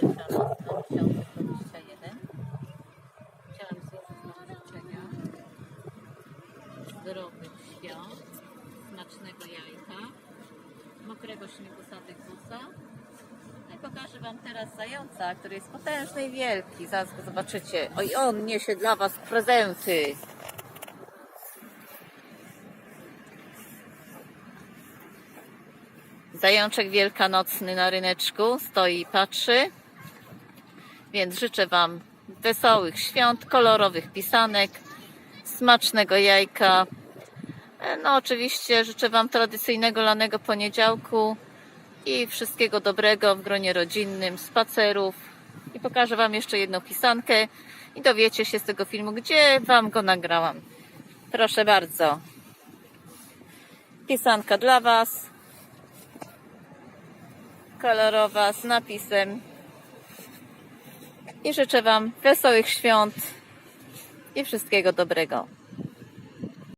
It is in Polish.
pierwsza lotka 2021. Chciałam złożyć życzenia zdrowych świąt, smacznego jajka, mokrego śniegu sadykusa. No i pokażę Wam teraz zająca, który jest potężny i wielki. Zaraz go zobaczycie. Oj, on niesie dla Was prezenty. Zajączek wielkanocny na ryneczku stoi i patrzy. Więc życzę Wam wesołych świąt, kolorowych pisanek, smacznego jajka. E, No oczywiście życzę Wam tradycyjnego lanego poniedziałku i wszystkiego dobrego w gronie rodzinnym, spacerów. I pokażę Wam jeszcze jedną pisankę i dowiecie się z tego filmu, gdzie Wam go nagrałam. Proszę bardzo. Pisanka dla Was. Kolorowa z napisem. I życzę Wam wesołych świąt i wszystkiego dobrego.